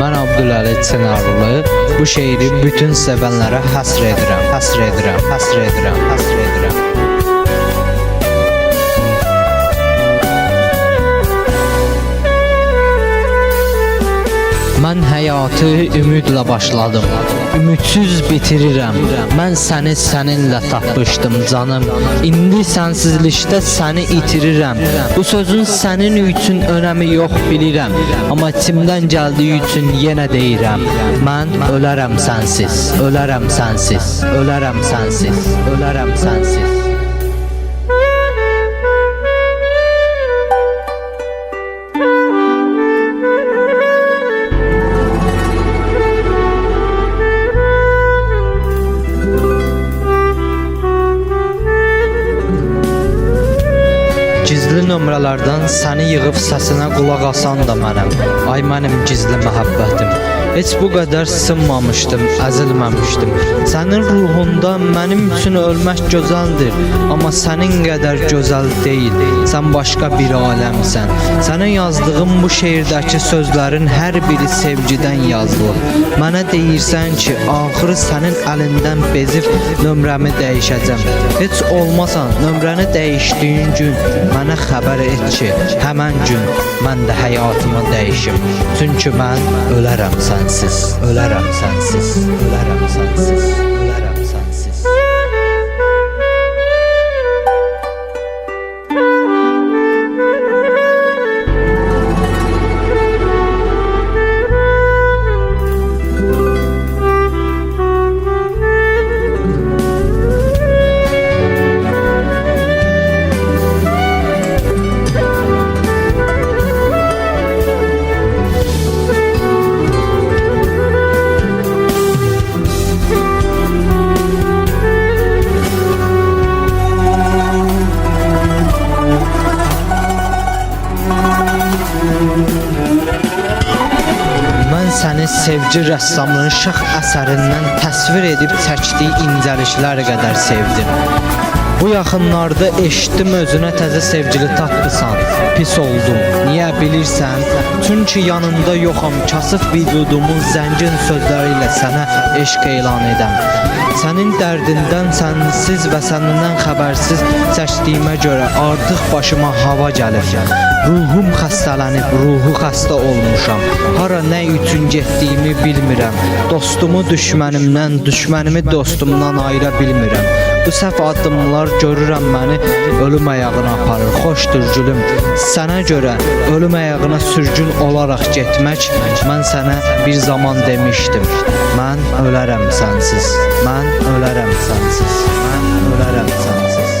Mən Abdüləli Çınarlı bu şeiri bütün sevənlərə həsr edirəm, həsr edirəm, həsr edirəm, həsr edirəm. Mən həyatı ümidlə başladım. Ümidsiz bitirirəm. Mən səni səninlə tapmışdım canım. İndi sənsizlikdə səni itirirəm. Bu sözün sənin üçün önəmi yox bilirəm. Amma içimdən gəldiyi üçün yenə deyirəm. Mən ölərəm sənsiz, ölərəm sənsiz, ölərəm sənsiz, ölərəm sənsiz. Gizli nömrələrdən səni yığıb səsinə qulaq asan da mənəm. Ay mənim gizli məhəbbətim. Heç bu qədər sınmamışdım, əzilməmişdim. Sənin ruhunda mənim üçün ölmək gözəldir, amma sənin qədər gözəl deyil. Sən başqa bir aləmsən. Sənə yazdığım bu şeirdəki sözlərin hər biri sevgidən yazılıb. Mənə deyirsən ki, axırı sənin əlindən bezib nömrəmi dəyişəcəm. Heç olmasan nömrəni dəyişdiyin gün mənə xəbər et ki, həmən gün mən də həyatımı dəyişim. Çünki mən ölərəm sənsiz, ölərəm sənsiz, ölərəm sevgi rəssamının şəx əsərindən təsvir edib çəkdiyi incəliklər qədər sevdim. Bu yaxınlarda eşitdim özünə təzə sevgili tapdısan. Pis oldum. Niyə bilirsən? Çünki yanında yoxam. Kasıb vücudumun zəngin sözləri ilə sənə eşq elan edəm. Sənin dərdindən sənsiz və səndən xəbərsiz çəkdiyimə görə artıq başıma hava gəlir. Ruhum xəstələnib, ruhu xəstə olmuşam. Hara nə üçün getdiyimi bilmirəm. Dostumu düşmənimdən, düşmənimi dostumdan ayıra bilmirəm. Bu səhv addımlar görürəm məni ölüm ayağına aparır. Xoşdur gülüm. Sənə görə ölüm ayağına sürgün olaraq getmək mən sənə bir zaman demişdim. Mən ölərəm sənsiz. Mən ölərəm sənsiz. Mən ölərəm sənsiz.